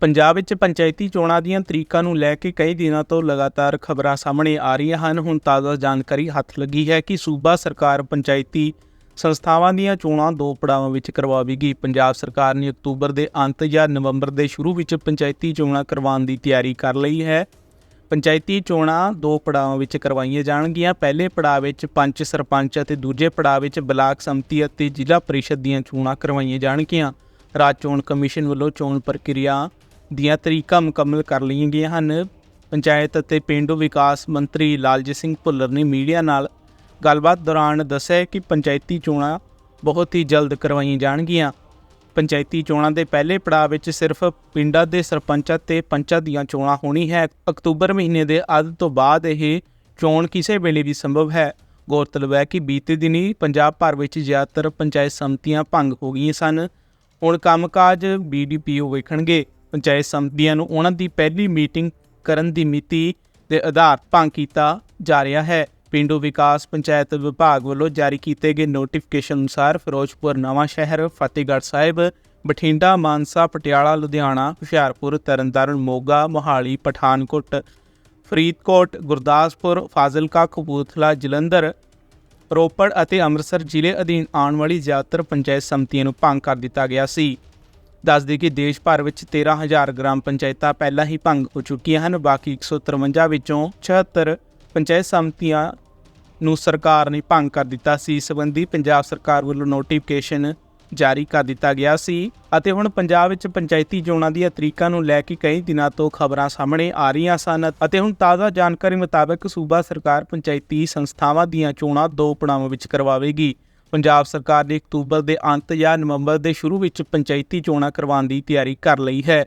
ਪੰਜਾਬ ਵਿੱਚ ਪੰਚਾਇਤੀ ਚੋਣਾਂ ਦੀਆਂ ਤਰੀਕਾਂ ਨੂੰ ਲੈ ਕੇ ਕਈ ਦਿਨਾਂ ਤੋਂ ਲਗਾਤਾਰ ਖਬਰਾਂ ਸਾਹਮਣੇ ਆ ਰਹੀਆਂ ਹਨ। ਹੁਣ ਤਾਜ਼ਾ ਜਾਣਕਾਰੀ ਹੱਥ ਲੱਗੀ ਹੈ ਕਿ ਸੂਬਾ ਸਰਕਾਰ ਪੰਚਾਇਤੀ ਸੰਸਥਾਵਾਂ ਦੀਆਂ ਚੋਣਾਂ ਦੋ ਪੜਾਵਾਂ ਵਿੱਚ ਕਰਵਾਵੇਗੀ। ਪੰਜਾਬ ਸਰਕਾਰ ਨੇ ਅਕਤੂਬਰ ਦੇ ਅੰਤ ਜਾਂ ਨਵੰਬਰ ਦੇ ਸ਼ੁਰੂ ਵਿੱਚ ਪੰਚਾਇਤੀ ਚੋਣਾਂ ਕਰਵਾਉਣ ਦੀ ਤਿਆਰੀ ਕਰ ਲਈ ਹੈ। ਪੰਚਾਇਤੀ ਚੋਣਾਂ ਦੋ ਪੜਾਵਾਂ ਵਿੱਚ ਕਰਵਾਈਆਂ ਜਾਣਗੀਆਂ। ਪਹਿਲੇ ਪੜਾਅ ਵਿੱਚ ਪੰਚ ਸਰਪੰਚ ਅਤੇ ਦੂਜੇ ਪੜਾਅ ਵਿੱਚ ਬਲਾਕ ਸੰਮਤੀ ਅਤੇ ਜ਼ਿਲ੍ਹਾ ਪਰਿਸ਼ਦ ਦੀਆਂ ਚੋਣਾਂ ਕਰਵਾਈਆਂ ਜਾਣਗੀਆਂ। ਰਾਜ ਚੋਣ ਕਮਿਸ਼ਨ ਵੱਲੋਂ ਚੋਣ ਪ੍ਰਕਿਰਿਆ ਦੀਆਂ ਤਰੀਕਾਂ ਮੁਕੰਮਲ ਕਰ ਲਈਆਂ ਗਈਆਂ ਹਨ। ਪੰਚਾਇਤ ਅਤੇ ਪਿੰਡੂ ਵਿਕਾਸ ਮੰਤਰੀ ਲਾਲਜੀਤ ਸਿੰਘ ਭੁੱਲਰ ਨੇ ਮੀਡੀਆ ਨਾਲ ਗੱਲਬਾਤ ਦੌਰਾਨ ਦੱਸਿਆ ਕਿ ਪੰਚਾਇਤੀ ਚੋਣਾਂ ਬਹੁਤ ਹੀ ਜਲਦ ਕਰਵਾਈਆਂ ਜਾਣਗੀਆਂ। ਪੰਚਾਇਤੀ ਚੋਣਾਂ ਦੇ ਪਹਿਲੇ ਪੜਾਅ ਵਿੱਚ ਸਿਰਫ ਪਿੰਡਾਂ ਦੇ ਸਰਪੰਚਾਂ ਤੇ ਪੰਚਾਂ ਦੀਆਂ ਚੋਣਾਂ ਹੋਣੀ ਹੈ। ਅਕਤੂਬਰ ਮਹੀਨੇ ਦੇ ਅੱਧ ਤੋਂ ਬਾਅਦ ਇਹ ਚੋਣ ਕਿਸੇ ਵੇਲੇ ਵੀ ਸੰਭਵ ਹੈ। ਗੌਰਤਲਬ ਹੈ ਕਿ ਬੀਤੇ ਦਿਨੀ ਪੰਜਾਬ ਭਰ ਵਿੱਚ ਜ਼ਿਆਦਾਤਰ ਪੰਚਾਇਤ ਸਮਤੀਆਂ ਭੰਗ ਹੋ ਗਈਆਂ ਸਨ। ਹੁਣ ਕੰਮਕਾਜ ਬੀਡੀਪੀਓ ਵੇਖਣਗੇ। ਪੰਚਾਇਤ ਸਮਤੀਆਂ ਨੂੰ ਉਹਨਾਂ ਦੀ ਪਹਿਲੀ ਮੀਟਿੰਗ ਕਰਨ ਦੀ ਮਿਤੀ ਦੇ ਆਧਾਰ ਭੰਗ ਕੀਤਾ ਜਾ ਰਿਹਾ ਹੈ। ਪਿੰਡੂ ਵਿਕਾਸ ਪੰਚਾਇਤ ਵਿਭਾਗ ਵੱਲੋਂ ਜਾਰੀ ਕੀਤੇ ਗਏ ਨੋਟੀਫਿਕੇਸ਼ਨ ਅਨੁਸਾਰ ਫਿਰੋਜ਼ਪੁਰ, ਨਵਾਂ ਸ਼ਹਿਰ, ਫਤਿਹਗੜ੍ਹ ਸਾਹਿਬ, ਬਠਿੰਡਾ, ਮਾਨਸਾ, ਪਟਿਆਲਾ, ਲੁਧਿਆਣਾ, ਹੁਸ਼ਿਆਰਪੁਰ, ਤਰਨਤਾਰਨ, ਮੋਗਾ, ਮੋਹਾਲੀ, ਪਠਾਨਕੋਟ, ਫਰੀਦਕੋਟ, ਗੁਰਦਾਸਪੁਰ, ਫਾਜ਼ਿਲਕਾ, ਕਪੂਰਥਲਾ, ਜਲੰਧਰ, ਰੋਪੜ ਅਤੇ ਅੰਮ੍ਰਿਤਸਰ ਜ਼ਿਲ੍ਹੇ ਅਧੀਨ ਆਉਣ ਵਾਲੀ ਜ਼ਿਆਦਾਤਰ ਪੰਚਾਇਤ ਸਮਤੀਆਂ ਨੂੰ ਭੰਗ ਕਰ ਦਿੱਤਾ ਗਿਆ ਸੀ। ਦੱਸਦੇ ਕਿ ਦੇਸ਼ ਭਰ ਵਿੱਚ 13000 ਗ੍ਰਾਮ ਪੰਚਾਇਤਾਂ ਪਹਿਲਾਂ ਹੀ ਭੰਗ ਹੋ ਚੁੱਕੀਆਂ ਹਨ, ਬਾਕੀ 153 ਵਿੱਚੋਂ 76 ਪੰਚਾਇਤ ਸਮਤੀਆਂ ਨੂੰ ਸਰਕਾਰ ਨੇ ਭੰਗ ਕਰ ਦਿੱਤਾ ਸੀ। ਇਸ ਸੰਬੰਧੀ ਪੰਜਾਬ ਸਰਕਾਰ ਵੱਲੋਂ ਨੋਟੀਫਿਕੇਸ਼ਨ ਜਾਰੀ ਕਰ ਦਿੱਤਾ ਗਿਆ ਸੀ ਅਤੇ ਹੁਣ ਪੰਜਾਬ ਵਿੱਚ ਪੰਚਾਇਤੀ ਚੋਣਾਂ ਦੀਆਂ ਤਰੀਕਾਂ ਨੂੰ ਲੈ ਕੇ ਕਈ ਦਿਨਾਂ ਤੋਂ ਖਬਰਾਂ ਸਾਹਮਣੇ ਆ ਰਹੀਆਂ ਸਨ ਅਤੇ ਹੁਣ ਤਾਜ਼ਾ ਜਾਣਕਾਰੀ ਮੁਤਾਬਕ ਸੂਬਾ ਸਰਕਾਰ ਪੰਚਾਇਤੀ ਸੰਸਥਾਵਾਂ ਦੀਆਂ ਚੋਣਾਂ ਦੋ ਪੜਾਵਾਂ ਵਿੱਚ ਕਰਵਾਵੇਗੀ। ਪੰਜਾਬ ਸਰਕਾਰ ਨੇ ਅਕਤੂਬਰ ਦੇ ਅੰਤ ਜਾਂ ਨਵੰਬਰ ਦੇ ਸ਼ੁਰੂ ਵਿੱਚ ਪੰਚਾਇਤੀ ਚੋਣਾਂ ਕਰਵਾਉਣ ਦੀ ਤਿਆਰੀ ਕਰ ਲਈ ਹੈ।